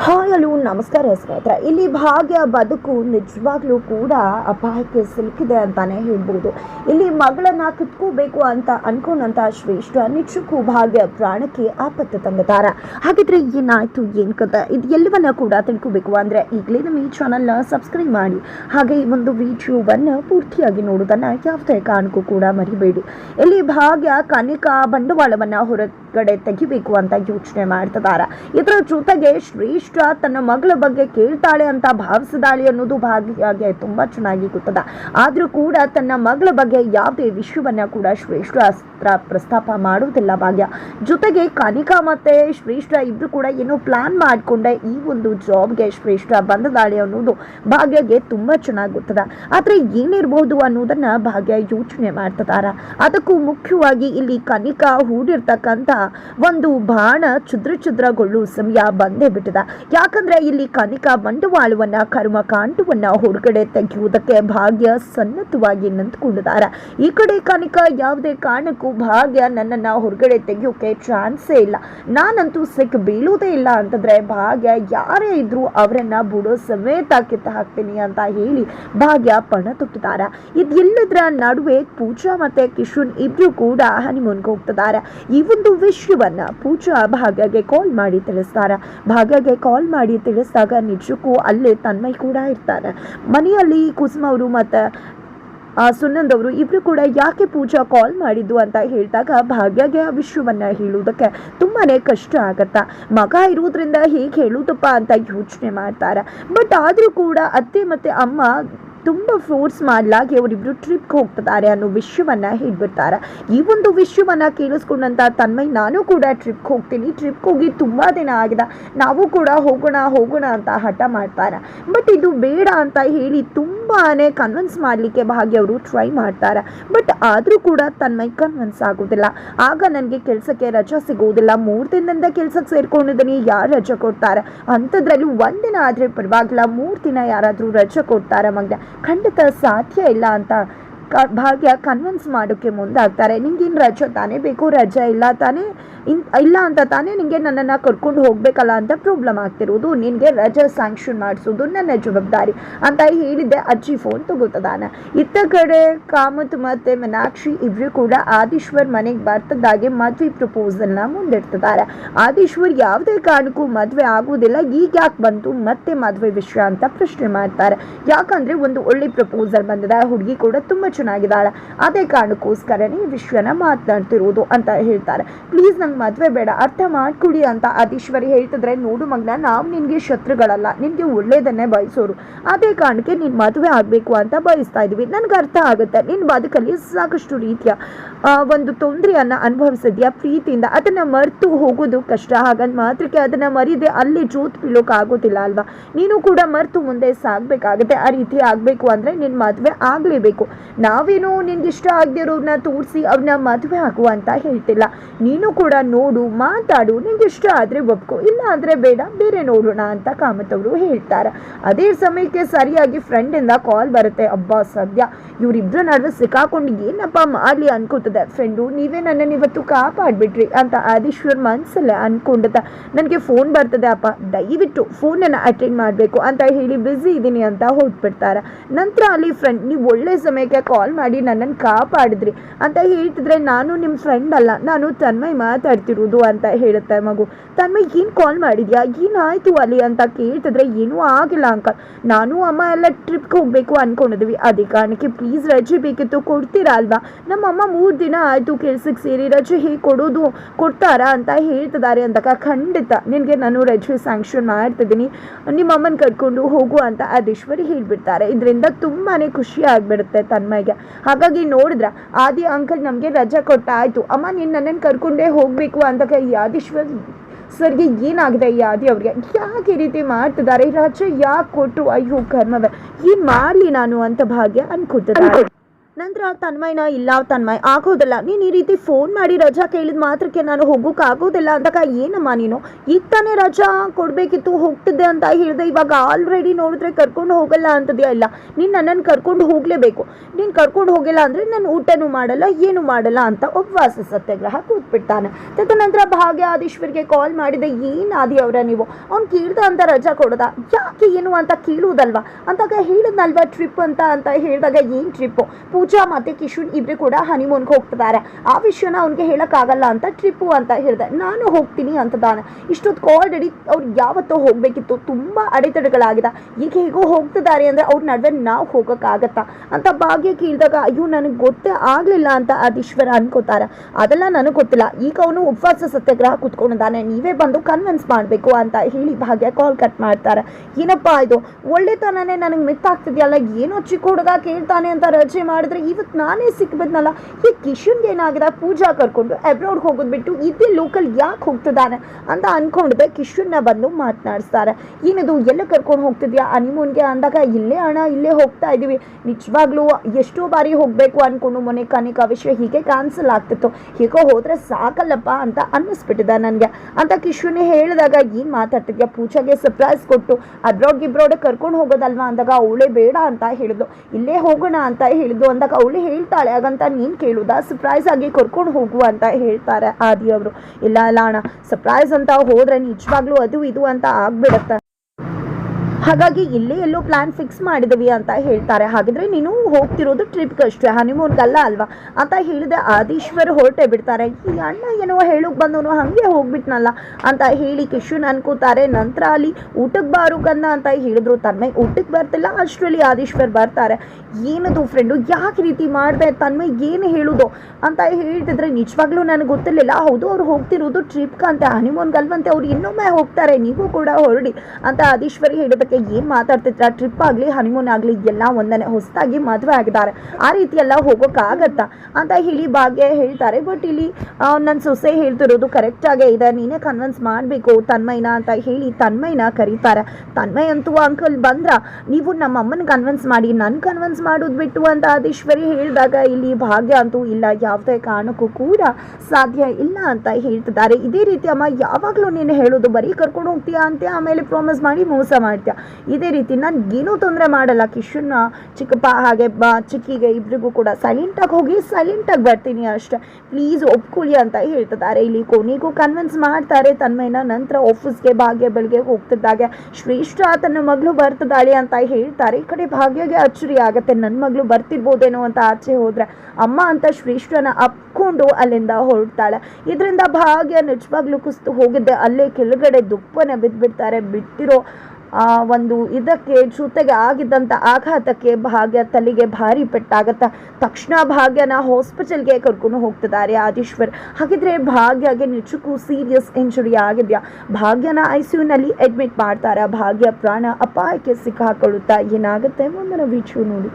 Oh. Hello ನಮಸ್ಕಾರ ಸ್ನೇಹಿತರೆ. ಇಲ್ಲಿ ಭಾಗ್ಯ ಬದುಕು ನಿಜವಾಗ್ಲೂ ಕೂಡ ಅಪಾಯಕ್ಕೆ ಸಿಲುಕಿದೆ ಅಂತಾನೆ ಹೇಳ್ಬೋದು. ಇಲ್ಲಿ ಮಗಳನ್ನ ಕಿತ್ಕೋಬೇಕು ಅಂತ ಅನ್ಕೊಂಡಂತ ಶ್ರೇಷ್ಠ ನಿಜಕ್ಕೂ ಭಾಗ್ಯ ಪ್ರಾಣಕ್ಕೆ ಆಪತ್ತು ತಂದಿದ್ದಾರ. ಹಾಗಿದ್ರೆ ಏನಾಯ್ತು, ಏನ್ ಕತೆ? ಇದು ಎಲ್ಲವನ್ನ ಕೂಡ ತಿಳ್ಕೋಬೇಕು ಅಂದ್ರೆ ಈಗಲೇ ನಮ್ಮ ಈ ಚಾನಲ್ನ ಸಬ್ಸ್ಕ್ರೈಬ್ ಮಾಡಿ. ಹಾಗೆ ಈ ಒಂದು ವಿಡಿಯೋವನ್ನ ಪೂರ್ತಿಯಾಗಿ ನೋಡೋದನ್ನ ಯಾವುದೇ ಕಾರಣಕ್ಕೂ ಕೂಡ ಮರಿಬೇಡಿ. ಇಲ್ಲಿ ಭಾಗ್ಯ ಕನಿಕಾ ಬಂಡವಾಳವನ್ನ ಹೊರಗಡೆ ತೆಗಿಬೇಕು ಅಂತ ಯೋಚನೆ ಮಾಡ್ತಿದ್ದಾರೆ. ಇದರ ಜೊತೆಗೆ ಶ್ರೇಷ್ಠ ತನ್ನ ಮಗಳ ಬಗ್ಗೆ ಕೇಳ್ತಾಳೆ ಅಂತ ಭಾವಿಸಿದಾಳೆ ಅನ್ನೋದು ಭಾಗಿಯಾಗಿ ತುಂಬಾ ಚೆನ್ನಾಗಿ ಗೊತ್ತದ. ಆದ್ರೂ ಕೂಡ ತನ್ನ ಮಗಳ ಬಗ್ಗೆ ಯಾವುದೇ ವಿಷಯವನ್ನ ಕೂಡ ಶ್ರೇಷ್ಠ ಅಸ್ತ್ರ ಪ್ರಸ್ತಾಪ ಮಾಡುವುದಿಲ್ಲ ಭಾಗ್ಯ. ಜೊತೆಗೆ ಕನಿಕಾ ಮತ್ತೆ ಶ್ರೇಷ್ಠ ಇಬ್ರು ಕೂಡ ಏನೋ ಪ್ಲಾನ್ ಮಾಡಿಕೊಂಡೆ ಈ ಒಂದು ಜಾಬ್ಗೆ ಶ್ರೇಷ್ಠ ಬಂದದಾಳೆ ಅನ್ನೋದು ಭಾಗ್ಯಗೆ ತುಂಬಾ ಚೆನ್ನಾಗಿ ಗೊತ್ತದ. ಆದ್ರೆ ಏನಿರ್ಬೋದು ಅನ್ನೋದನ್ನ ಭಾಗ್ಯ ಯೋಚನೆ ಮಾಡ್ತದಾರ. ಅದಕ್ಕೂ ಮುಖ್ಯವಾಗಿ ಇಲ್ಲಿ ಕನಿಕಾ ಹೂಡಿರ್ತಕ್ಕಂಥ ಒಂದು ಬಾಣ ಛುದ್ರ ಛುದ್ರಗೊಳ್ಳುವ ಸಮಯ ಬಂದೇ ಬಿಟ್ಟಿದೆ. ಯಾಕಂದ್ರೆ ಇಲ್ಲಿ ಕನಿಕಾ ಬಂಡವಾಳವನ್ನ ಕರ್ಮ ಕಾಂಡವನ್ನ ಹೊರಗಡೆ ತೆಗೆಯುವುದಕ್ಕೆ ಭಾಗ್ಯ ಸನ್ನದ್ಧವಾಗಿ ನಿಂತ್ಕೊಂಡಿದ್ದಾರೆ. ಈ ಕಡೆ ಕನಿಕಾ ಯಾವುದೇ ಕಾರಣಕ್ಕೂ ಭಾಗ್ಯ ನನ್ನನ್ನ ಹೊರಗಡೆ ತೆಗೆಯೋಕೆ ಚಾನ್ಸೇ ಇಲ್ಲ. ನಾನಂತೂ ಸಿಕ್ ಬೀಳುವುದೇ ಇಲ್ಲ ಅಂತಂದ್ರೆ ಭಾಗ್ಯ ಯಾರೇ ಇದ್ರು ಅವರನ್ನ ಬುಡೋ ಸಮೇತ ಕಿತ್ತ ಹಾಕ್ತೀನಿ ಅಂತ ಹೇಳಿ ಭಾಗ್ಯ ಪಣ ತೊಟ್ಟಿದ್ದಾರೆ. ಇದೆಲ್ಲದರ ನಡುವೆ ಪೂಜಾ ಮತ್ತೆ ಕಿಶುನ್ ಇಬ್ರು ಕೂಡ ಹನಿಮೂನ್ಗೆ ಹೋಗ್ತಿದ್ದಾರೆ. ಈ ಒಂದು ವಿಷಯವನ್ನ ಪೂಜಾ ಭಾಗ್ಯಗೆ ಕಾಲ್ ಮಾಡಿ ತಿಳಿಸ್ತಾರೆ. ಭಾಗ್ಯಗೆ ಕಾಲ್ ತಿಳಿಸಿದಾಗ ನಿಜಕ್ಕೂ ಅಲ್ಲೇ ತನ್ಮಯ್ ಕೂಡ ಇರ್ತಾರೆ ಮನೆಯಲ್ಲಿ ಕುಸುಮ ಅವರು ಮತ್ತು ಸುನಂದ್ ಅವರು ಇಬ್ಬರು ಕೂಡ ಯಾಕೆ ಪೂಜಾ ಕಾಲ್ ಮಾಡಿದ್ದು ಅಂತ ಹೇಳಿದಾಗ ಭಾಗ್ಯಗೆ ಆ ವಿಷಯವನ್ನು ಹೇಳುವುದಕ್ಕೆ ತುಂಬಾ ಕಷ್ಟ ಆಗತ್ತಾ. ಮಗ ಇರುವುದರಿಂದ ಹೇಗೆ ಹೇಳುವುದಪ್ಪ ಅಂತ ಯೋಚನೆ ಮಾಡ್ತಾರೆ. ಬಟ್ ಆದರೂ ಕೂಡ ಅತ್ತೆ ಮತ್ತೆ ಅಮ್ಮ ತುಂಬ ಫೋರ್ಸ್ ಮಾಡಲಾಗಿ ಅವರಿಬ್ರು ಟ್ರಿಪ್ಗೆ ಹೋಗ್ತಿದ್ದಾರೆ ಅನ್ನೋ ವಿಷಯವನ್ನ ಹೇಳ್ಬಿಡ್ತಾರೆ. ಈ ಒಂದು ವಿಷಯವನ್ನ ಕೇಳಿಸ್ಕೊಂಡಂತ ತನ್ಮಯ್ ನಾನು ಕೂಡ ಟ್ರಿಪ್ಗೆ ಹೋಗ್ತೀನಿ. ಟ್ರಿಪ್ಗೆ ಹೋಗಿ ತುಂಬಾ ದಿನ ಆಗಿದೆ. ನಾವು ಕೂಡ ಹೋಗೋಣ ಹೋಗೋಣ ಅಂತ ಹಠ ಮಾಡ್ತಾರೆ. ಬಟ್ ಇದು ಬೇಡ ಅಂತ ಹೇಳಿ ತುಂಬಾ ಕನ್ವಿನ್ಸ್ ಮಾಡಲಿಕ್ಕೆ ಭಾಗ್ಯ ಅವರು ಟ್ರೈ ಮಾಡ್ತಾರೆ. ಬಟ್ ಆದರೂ ಕೂಡ ತನ್ಮಯ್ ಕನ್ವಿನ್ಸ್ ಆಗೋದಿಲ್ಲ. ಆಗ ನನಗೆ ಕೆಲಸಕ್ಕೆ ರಜಾ ಸಿಗೋದಿಲ್ಲ. ಮೂರು ದಿನದಿಂದ ಕೆಲಸಕ್ಕೆ ಸೇರ್ಕೊಂಡಿದ್ದೀನಿ. ಯಾರು ರಜೆ ಕೊಡ್ತಾರೆ? ಅಂಥದ್ರಲ್ಲಿ ಒಂದಿನ ಆದರೆ ಪರವಾಗಿಲ್ಲ. ಮೂರು ದಿನ ಯಾರಾದರೂ ರಜೆ ಕೊಡ್ತಾರೆ ಮಗ ಖಂಡಿತ ಸಾಧ್ಯ ಇಲ್ಲ ಅಂತ ಭಾಗ್ಯ ಕನ್ವಿನ್ಸ್ ಮಾಡೋಕ್ಕೆ ಮುಂದಾಗ್ತಾರೆ. ನಿಂಗೇನು ರಜೆ ತಾನೇ ಬೇಕು, ರಜೆ ಇಲ್ಲ ತಾನೇ, ಇನ್ ಇಲ್ಲ ಅಂತ ತಾನೇ ನಿಮಗೆ ನನ್ನನ್ನು ಕರ್ಕೊಂಡು ಹೋಗಬೇಕಲ್ಲ ಅಂತ ಪ್ರಾಬ್ಲಮ್ ಆಗ್ತಿರೋದು. ನಿನಗೆ ರಜೆ ಸ್ಯಾಂಕ್ಷನ್ ಮಾಡಿಸೋದು ನನ್ನ ಜವಾಬ್ದಾರಿ ಅಂತ ಹೇಳಿದ್ದೆ. ಅಜ್ಜಿ ಫೋನ್ ತಗೋತದಾನೆ ಇತ್ತ ಕಡೆ ಕಾಮತ್ ಮತ್ತು ಮೀನಾಕ್ಷಿ ಇಬ್ಬರು ಕೂಡ ಆದೀಶ್ವರ್ ಮನೆಗೆ ಬರ್ತದಾಗೆ ಮದುವೆ ಪ್ರಪೋಸಲ್ನ ಮುಂದಿಡ್ತಿದ್ದಾರೆ. ಆದೀಶ್ವರ್ ಯಾವುದೇ ಕಾರಣಕ್ಕೂ ಮದುವೆ ಆಗುವುದಿಲ್ಲ. ಈಗ ಯಾಕೆ ಬಂತು? ಮತ್ತೆ ಮದುವೆ ವಿಷಯ ಅಂತ ಪ್ರಶ್ನೆ ಮಾಡ್ತಾರೆ. ಯಾಕಂದರೆ ಒಂದು ಒಳ್ಳೆ ಪ್ರಪೋಸಲ್ ಬಂದಿದೆ. ಹುಡುಗಿ ಕೂಡ ತುಂಬಾ ಚೆನ್ನಾಗಿದ್ದಾಳೆ. ಅದೇ ಕಾರಣಕ್ಕೋಸ್ಕರನೇ ಈ ವಿಷಯನ ಮಾತನಾಡ್ತಿರೋದು ಅಂತ ಹೇಳ್ತಾರೆ. ಪ್ಲೀಸ್ ನಂಗೆ ಮದುವೆ ಬೇಡ, ಅರ್ಥ ಮಾಡ್ಕೊಡಿ ಅಂತ ಆದೀಶ್ವರಿ ಹೇಳ್ತಿದ್ರೆ, ನೋಡು ಮಗನ, ನಾವು ನಿನಗೆ ಶತ್ರುಗಳಲ್ಲ, ನಿನಗೆ ಒಳ್ಳೇದನ್ನೇ ಬಯಸೋರು. ಅದೇ ಕಾರಣಕ್ಕೆ ನೀನು ಮದುವೆ ಆಗಬೇಕು ಅಂತ ಬಯಸ್ತಾ ಇದೀವಿ. ನನಗೆ ಅರ್ಥ ಆಗುತ್ತೆ. ನಿನ್ನ ಬದುಕಲ್ಲಿ ಸಾಕಷ್ಟು ರೀತಿಯ ಒಂದು ತೊಂದರೆಯನ್ನು ಅನುಭವಿಸಿದ್ಯಾ? ಪ್ರೀತಿಯಿಂದ ಅದನ್ನು ಮರೆತು ಹೋಗೋದು ಕಷ್ಟ. ಹಾಗಂತ ಮಾತ್ರಕ್ಕೆ ಅದನ್ನು ಮರಿದೆ ಅಲ್ಲಿ ಜೋತ್ ಆಗೋದಿಲ್ಲ ಅಲ್ವಾ? ನೀನು ಕೂಡ ಮರೆತು ಮುಂದೆ ಸಾಗಬೇಕಾಗುತ್ತೆ. ಆ ರೀತಿ ಆಗಬೇಕು ಅಂದರೆ ನಿನ್ನ ಮದುವೆ ಆಗಲೇಬೇಕು. ನಾವೇನೋ ನಿನ್ಗೆ ಇಷ್ಟ ಆಗದಿರೋರ್ನ ತೋರಿಸಿ ಅವ್ರನ್ನ ಮದುವೆ ಆಗುವ ಅಂತ ಹೇಳ್ತಿಲ್ಲ. ನೀನು ಕೂಡ ನೋಡು, ಮಾತಾಡು. ನಿಂಗೆ ಇಷ್ಟ ಆದರೆ ಒಪ್ಕೊ. ಇಲ್ಲ ಅಂದರೆ ಬೇಡ, ಬೇರೆ ನೋಡೋಣ ಅಂತ ಕಾಮತವರು ಹೇಳ್ತಾರೆ. ಅದೇ ಸಮಯಕ್ಕೆ ಸರಿಯಾಗಿ ಫ್ರೆಂಡಿಂದ ಕಾಲ್ ಬರುತ್ತೆ. ಅಬ್ಬಾ ಸದ್ಯ. ಇವರಿಬ್ಬರ ನಡುವೆ ಸಿಕ್ಕಾಕೊಂಡು ಏನಪ್ಪ ಮಾಡಲಿ ಅನ್ಕೋತದೆ ಫ್ರೆಂಡು ನೀವೇ ನನ್ನನ್ನು ಇವತ್ತು ಕಾಪಾಡ್ಬಿಟ್ರಿ ಅಂತ ಆದೀಶ್ವರ್ ಮನ್ಸಲ್ಲೇ ಅಂದ್ಕೊಂಡತ ನನಗೆ ಫೋನ್ ಬರ್ತದೆ, ಅಪ್ಪ, ದಯವಿಟ್ಟು ಫೋನನ್ನು ಅಟೆಂಡ್ ಮಾಡಬೇಕು ಅಂತ ಹೇಳಿ ಬ್ಯುಸಿ ಇದ್ದೀನಿ ಅಂತ ಹೊರಟ್ಬಿಡ್ತಾರೆ. ನಂತರ ಅಲ್ಲಿ ಫ್ರೆಂಡ್ ನೀವು ಒಳ್ಳೆ ಸಮಯಕ್ಕೆ ಕಾಲ್ ಮಾಡಿ ನನ್ನನ್ನು ಕಾಪಾಡಿದ್ರಿ ಅಂತ ಹೇಳ್ತಿದ್ರೆ ನಾನು ನಿಮ್ಮ ಫ್ರೆಂಡ್ ಅಲ್ಲ, ನಾನು ತನ್ಮಯ್ ಮಾತಾಡ್ತಿರೋದು ಅಂತ ಹೇಳುತ್ತೆ ಮಗು. ತನ್ಮಯ್, ಏನು ಕಾಲ್ ಮಾಡಿದ್ಯಾ? ಏನಾಯಿತು ಅಲ್ಲಿ ಅಂತ ಕೇಳ್ತಿದ್ರೆ ಏನೂ ಆಗಿಲ್ಲ ಅಂಕಲ್ ನಾನು ಅಮ್ಮ ಎಲ್ಲ ಟ್ರಿಪ್ಗೆ ಹೋಗಬೇಕು ಅಂದ್ಕೊಂಡಿದ್ವಿ ಅದೇ ಕಾರಣಕ್ಕೆ ಪ್ಲೀಸ್ ರಜೆ ಬೇಕಿತ್ತು ಕೊಡ್ತೀರಾ ಅಲ್ವಾ? ನಮ್ಮ ಅಮ್ಮ ಮೂರು ದಿನ ಆಯಿತು ಕೆಲ್ಸಕ್ಕೆ ಸೇರಿ, ರಜೆ ಹೇಗೆ ಕೊಡೋದು, ಕೊಡ್ತಾರಾ ಅಂತ ಹೇಳ್ತಿದ್ದಾರೆ ಅಂತಕ ಖಂಡಿತ ನಿನಗೆ ನಾನು ರಜೆ ಸ್ಯಾಂಕ್ಷನ್ ಮಾಡ್ತಿದ್ದೀನಿ. ನಿಮ್ಮ ಅಮ್ಮನ ಕರ್ಕೊಂಡು ಹೋಗು ಅಂತ ಆದೇಶ್ವರಿ ಹೇಳಿಬಿಡ್ತಾರೆ. ಇದರಿಂದ ತುಂಬಾ ಖುಷಿ ಆಗಿಬಿಡುತ್ತೆ ತನ್ಮಯ್ಗೆ ಹಾಗಾಗಿ ನೋಡಿದ್ರೆ, ಆದಿ ಅಂಕಲ್ ನಮಗೆ ರಜೆ ಕೊಟ್ಟ ಆಯಿತು ಅಮ್ಮ, ನೀನು ನನ್ನನ್ನು ಕರ್ಕೊಂಡೇ ಹೋಗಬೇಕು ಅಂತಕ ಈ ಆದೀಶ್ವರ್ ಸರ್ಗೆ ಏನಾಗಿದೆ ಈ ಆದಿ ಅವ್ರಿಗೆ? ಯಾಕೆ ಈ ರೀತಿ ಮಾಡ್ತಿದ್ದಾರೆ? ರಾಜ್ಯ ಯಾಕೆ ಕೊಟ್ಟು? ಅಯ್ಯೋ ಕರ್ಮವೇ, ಏನು ಮಾಡಲಿ ನಾನು ಅಂತ ಭಾಗ್ಯ ಅನ್ಕೋತಿದ್ದಾರೆ. ನಂತರ ತನ್ಮಯ್ನ ಇಲ್ಲ ತನ್ಮಯ್ ಆಗೋದಿಲ್ಲ. ನೀನು ಈ ರೀತಿ ಫೋನ್ ಮಾಡಿ ರಜಾ ಕೇಳಿದ ಮಾತ್ರಕ್ಕೆ ನಾನು ಹೋಗೋಕೆ ಆಗೋದಿಲ್ಲ ಅಂದಾಗ ಏನಮ್ಮ ನೀನು? ಈಗ ತಾನೇ ರಜಾ ಕೊಡಬೇಕಿತ್ತು, ಹೋಗ್ತಿದ್ದೆ ಅಂತ ಹೇಳಿದೆ. ಇವಾಗ ಆಲ್ರೆಡಿ ನೋಡಿದ್ರೆ ಕರ್ಕೊಂಡು ಹೋಗಲ್ಲ ಅಂತದ್ಯಾ ಇಲ್ಲ? ನೀನು ನನ್ನನ್ನು ಕರ್ಕೊಂಡು ಹೋಗಲೇಬೇಕು. ನೀನು ಕರ್ಕೊಂಡು ಹೋಗಿಲ್ಲ ಅಂದರೆ ನಾನು ಊಟನೂ ಮಾಡಲ್ಲ, ಏನು ಮಾಡಲ್ಲ ಅಂತ ಉಪವಾಸ ಸತ್ಯಾಗ್ರಹ ಕೂತ್ಬಿಡ್ತಾನೆ. ತದನಂತರ ಭಾಗ್ಯ ಆದೀಶ್ವರ್ಗೆ ಕಾಲ್ ಮಾಡಿದೆ. ಏನು ಆದಿ ಅವರ ನೀವು? ಅವ್ನು ಕೇಳ್ದ ಅಂತ ರಜಾ ಕೊಡದ? ಯಾಕೆ ಏನು ಅಂತ ಕೇಳುವುದಲ್ವಾ ಅಂತಾಗ ಹೇಳಿದ್ನಲ್ವಾ ಟ್ರಿಪ್ ಅಂತ ಅಂತ ಹೇಳಿದಾಗ ಏನು ಟ್ರಿಪ್ಪು ಮತ್ತೆ ಕಿಶುನ್ ಇಬ್ರು ಕೂಡ ಹನಿಮೂನ್ಗೆ ಹೋಗ್ತಿದ್ದಾರೆ. ಆ ವಿಷಯನ ಅವ್ನಿಗೆ ಹೇಳೋಕ್ಕಾಗಲ್ಲ ಅಂತ ಟ್ರಿಪ್ಪು ಅಂತ ಹೇಳಿದೆ. ನಾನು ಹೋಗ್ತೀನಿ ಅಂತದಾನೆ. ಇಷ್ಟೊತ್ತು ಆಲ್ರೆಡಿ ಅವ್ರು ಯಾವತ್ತೋ ಹೋಗಬೇಕಿತ್ತು. ತುಂಬ ಅಡೆತಡೆಗಳಾಗಿದೆ. ಈಗ ಹೇಗೋ ಹೋಗ್ತಿದ್ದಾರೆ ಅಂದರೆ ಅವ್ರ ನಡುವೆ ನಾವು ಹೋಗೋಕ್ಕಾಗತ್ತಾ? ಅಂತ ಭಾಗ್ಯ ಕೇಳಿದಾಗ, ಅಯ್ಯೋ, ನನಗೆ ಗೊತ್ತೇ ಆಗಲಿಲ್ಲ ಅಂತ ಅದೀಶ್ವರ ಅನ್ಕೋತಾರೆ. ಅದೆಲ್ಲ ನನಗೆ ಗೊತ್ತಿಲ್ಲ. ಈಗ ಅವನು ಉಪವಾಸ ಸತ್ಯಾಗ್ರಹ ಕುತ್ಕೊಂಡಿದ್ದಾನೆ. ನೀವೇ ಬಂದು ಕನ್ವಿನ್ಸ್ ಮಾಡಬೇಕು ಅಂತ ಹೇಳಿ ಭಾಗ್ಯ ಕಾಲ್ ಕಟ್ ಮಾಡ್ತಾರೆ. ಏನಪ್ಪ ಇದು? ಒಳ್ಳೆತನನೇ ನನಗೆ ಮಿತ್ತಾಗ್ತಿದೆಯಲ್ಲ ಏನೋ ಚಿಕ್ಕ ಹುಡುಗ ಕೇಳ್ತಾನೆ ಅಂತ ರಜೆ ಮಾಡಿದ್ರೆ ಇವತ್ತು ನಾನೇ ಸಿಕ್ಬಿದ್ನಲ್ಲ. ಈ ಕಿಶನ್ಗೆ ಏನಾಗಿದೆ? ಪೂಜಾ ಕರ್ಕೊಂಡು ಅಬ್ರಾಡ್ ಹೋಗೋದು ಬಿಟ್ಟು ಇದೇ ಲೋಕಲ್ ಯಾಕೆ ಹೋಗ್ತಿದ್ದಾನೆ ಅಂತ ಅನ್ಕೊಂಡಿದ್ದೆ ಕಿಶನ್ನ ಬಂದು ಮಾತನಾಡಿಸ್ತಾರೆ. ಏನದು, ಎಲ್ಲ ಕರ್ಕೊಂಡು ಹೋಗ್ತಿದ್ಯಾ? ಗೆ ಅಂದಾಗ ಇಲ್ಲೇ ಹಣ ಇಲ್ಲೇ ಹೋಗ್ತಾ ಇದ್ದೀವಿ ನಿಜವಾಗ್ಲೂ ಎಷ್ಟೋ ಬಾರಿ ಹೋಗಬೇಕು ಅಂದ್ಕೊಂಡು ಮೊನ್ನೆ ಕನಿಕ ವಿಷಯ ಹೀಗೆ ಕ್ಯಾನ್ಸಲ್ ಆಗ್ತಿತ್ತು. ಹೀಗೋ ಹೋದರೆ ಸಾಕಲ್ಲಪ್ಪ ಅಂತ ಅನ್ನಿಸ್ಬಿಟ್ಟಿದೆ ನನಗೆ. ಅಂತ ಕಿಶುನ್ ಹೇಳಿದಾಗ ಏನು ಮಾತಾಡ್ತಿದ್ಯಾ? ಪೂಜಾಗೆ ಸರ್ಪ್ರೈಸ್ ಕೊಟ್ಟು ಅಬ್ರಾಡ್ ಗಿಬ್ರಾಡ್ ಕರ್ಕೊಂಡು ಹೋಗೋದಲ್ವಾ ಅಂದಾಗ ಅವಳೇ ಬೇಡ ಅಂತ ಹೇಳಿದ್ಲು. ಇಲ್ಲೇ ಹೋಗೋಣ ಅಂತ ಹೇಳಿದ್ಲು ಅಂದಾಗ ಅವಳು ಹೇಳ್ತಾಳೆ, ಹಾಗಂತ ನೀನು ಕೇಳುದಾ? ಸರ್ಪ್ರೈಸ್ ಆಗಿ ಕರ್ಕೊಂಡು ಹೋಗು ಅಂತ ಹೇಳ್ತಾರೆ ಆದಿ ಅವರು. ಇಲ್ಲ ಇಲ್ಲ ಅಣ್ಣ ಸರ್ಪ್ರೈಸ್ ಅಂತ ಹೋದ್ರೆ ನಿಜವಾಗ್ಲೂ ಅದು ಇದು ಅಂತ ಆಗ್ಬಿಡುತ್ತೆ. ಹಾಗಾಗಿ ಇಲ್ಲೇ ಎಲ್ಲೋ ಪ್ಲಾನ್ ಫಿಕ್ಸ್ ಮಾಡಿದ್ವಿ ಅಂತ ಹೇಳ್ತಾರೆ. ಹಾಗಿದ್ರೆ ನೀನು ಹೋಗ್ತಿರೋದು ಟ್ರಿಪ್ಗೆ ಅಷ್ಟೇ ಹನಿಮೂನ್ಗಲ್ಲ ಅಲ್ವಾ? ಅಂತ ಹೇಳಿದೆ ಆದೀಶ್ವರ್ ಹೊರಟೆ ಬಿಡ್ತಾರೆ. ಈ ಅಣ್ಣ ಏನೋ ಹೇಳೋಕೆ ಬಂದವನು ಹಾಗೆ ಹೋಗ್ಬಿಟ್ನಲ್ಲ? ಅಂತ ಹೇಳಿ ಕಿಶುನ್ ಅನ್ಕೋತಾರೆ. ನಂತರ ಅಲ್ಲಿ ಊಟಕ್ಕೆ ಬಾರು ಕನ್ನ ಅಂತ ಹೇಳಿದ್ರು. ತನ್ನ ಊಟಕ್ಕೆ ಬರ್ತಿಲ್ಲ, ಅಷ್ಟರಲ್ಲಿ ಆದೀಶ್ವರ್ ಬರ್ತಾರೆ. ಏನದು ಫ್ರೆಂಡು ಯಾಕೆ ರೀತಿ ಮಾಡಿದೆ? ತನ್ಮಯ್ ಏನು ಹೇಳೋದು? ಅಂತ ಹೇಳ್ತಿದ್ರೆ ನಿಜವಾಗ್ಲೂ ನನಗೆ ಗೊತ್ತಿರಲಿಲ್ಲ. ಹೌದು, ಅವ್ರು ಹೋಗ್ತಿರೋದು ಟ್ರಿಪ್ಗೆ ಅಂತ ಹನಿಮೂನ್ಗಲ್ವಂತೆ ಅವ್ರು ಇನ್ನೊಮ್ಮೆ ಹೋಗ್ತಾರೆ. ನೀವು ಕೂಡ ಹೊರಡಿ ಅಂತ ಆದೀಶ್ವರಿ ಹೇಳೋದಕ್ಕೆ ಏನು ಮಾತಾಡ್ತಿದ್ರ? ಟ್ರಿಪ್ ಆಗಲಿ ಹನಿಮೂನ್ ಆಗಲಿ, ಎಲ್ಲ ಒಂದನೇ ಹೊಸದಾಗಿ ಮದುವೆ ಆಗಿದ್ದಾರೆ. ಆ ರೀತಿ ಎಲ್ಲ ಹೋಗೋಕ್ಕಾಗತ್ತಾ? ಅಂತ ಹೇಳಿ ಭಾಗ್ಯ ಹೇಳ್ತಾರೆ. ಬಟ್ ಇಲ್ಲಿ ನನ್ನ ಸೊಸೆ ಹೇಳ್ತಿರೋದು ಕರೆಕ್ಟಾಗೇ ಇದೆ. ನೀನೇ ಕನ್ವಿನ್ಸ್ ಮಾಡಬೇಕು ತನ್ಮಯ್ನ ಅಂತ ಹೇಳಿ ತನ್ಮಯ್ನ ಕರೀತಾರೆ. ತನ್ಮಯ್ ಅಂತೂ ಅಂಕಲ್ ಬಂದ್ರ? ನೀವು ನಮ್ಮ ಅಮ್ಮನ ಕನ್ವಿನ್ಸ್ ಮಾಡಿ ನನ್ನ ಕನ್ವಿನ್ಸ್ ಮಾಡೋದು ಬಿಟ್ಟು ಅಂತ ಆದೀಶ್ವರಿ ಹೇಳಿದಾಗ ಇಲ್ಲಿ ಭಾಗ್ಯ ಅಂತೂ ಇಲ್ಲ, ಯಾವುದೇ ಕಾರಣಕ್ಕೂ ಕೂಡ ಸಾಧ್ಯ ಇಲ್ಲ ಅಂತ ಹೇಳ್ತಿದ್ದಾರೆ. ಇದೇ ರೀತಿ ಅಮ್ಮ, ಯಾವಾಗಲೂ ನೀನು ಹೇಳೋದು ಬರೀ ಕರ್ಕೊಂಡು ಹೋಗ್ತೀಯಾ ಅಂತ, ಆಮೇಲೆ ಪ್ರಾಮಿಸ್ ಮಾಡಿ ಮೋಸ ಮಾಡ್ತೀಯ? ಇದೇ ರೀತಿ ನಾನು ಏನೂ ತೊಂದರೆ ಮಾಡಲ್ಲ, ಕಿಶನ್ನ, ಚಿಕ್ಕಪ್ಪ ಹಾಗೆ ಬಾ, ಚಿಕ್ಕಿಗೆ ಇಬ್ಬರಿಗೂ ಕೂಡ ಸೈಲೆಂಟಾಗಿ ಹೋಗಿ ಸೈಲೆಂಟಾಗಿ ಬರ್ತೀನಿ ಅಷ್ಟೇ. ಪ್ಲೀಸ್ ಒಪ್ಕೊಳ್ಳಿ ಅಂತ ಹೇಳ್ತಿದ್ದಾರೆ. ಇಲ್ಲಿ ಕೊನೆಗೂ ಕನ್ವಿನ್ಸ್ ಮಾಡ್ತಾರೆ ತನ್ಮಯನ ನಂತರ ಆಫೀಸ್ಗೆ ಭಾಗ್ಯ ಬೆಳಗ್ಗೆ ಹೋಗ್ತಿದ್ದಾಗೆ. ಶ್ರೇಷ್ಠ ತನ್ನ ಮಗಳು ಬರ್ತಿದ್ದಾಳೆ ಅಂತ ಹೇಳ್ತಾರೆ. ಈ ಕಡೆ ಭಾಗ್ಯಗೆ ಅಚ್ಚರಿ ಆಗುತ್ತೆ ನನ್ನ ಮಗಳು ಬರ್ತಿರ್ಬೋದೇನೋ ಅಂತ ಆಚೆ ಹೋದ್ರೆ ಅಮ್ಮ ಅಂತ ಶ್ರೀಷ್ಠನ ಅಪ್ಕೊಂಡು ಅಲ್ಲಿಂದ ಹೊರಡ್ತಾಳೆ. ಇದರಿಂದ ಭಾಗ್ಯ ನಿಜವಾಗ್ಲೂ ಕುಸ್ತು ಹೋಗಿದ್ದೆ ಅಲ್ಲೇ ಕೆಳಗಡೆ ದುಪ್ಪನೆ ಬಿದ್ದುಬಿಡ್ತಾರೆ ಬಿಟ್ಟಿರೋ ಒಂದು ಇದಕ್ಕೆ ಜೊತೆಗೆ ಆಗಿದ್ದಂಥ ಆಘಾತಕ್ಕೆ ಭಾಗ್ಯ ತಲೆಗೆ ಭಾರಿ ಪೆಟ್ಟಾಗತ್ತ. ತಕ್ಷಣ ಭಾಗ್ಯನ ಹಾಸ್ಪಿಟಲ್ಗೆ ಕರ್ಕೊಂಡು ಹೋಗ್ತಿದ್ದಾರೆ ಆದೀಶ್ವರ್. ಹಾಗಿದ್ರೆ ಭಾಗ್ಯಗೆ ನಿಜಕ್ಕೂ ಸೀರಿಯಸ್ ಇಂಜುರಿ ಆಗಿದೆಯಾ? ಭಾಗ್ಯನ ಐ ಸಿ ಯುನಲ್ಲಿ ಅಡ್ಮಿಟ್ ಮಾಡ್ತಾರೆ? ಭಾಗ್ಯ ಪ್ರಾಣ ಅಪಾಯಕ್ಕೆ ಸಿಕ್ಕಾಕೊಳ್ಳುತ್ತಾ ಏನಾಗುತ್ತೆ? ಮುಂದಿನ ವಿಡಿಯೋ ನೋಡಿ.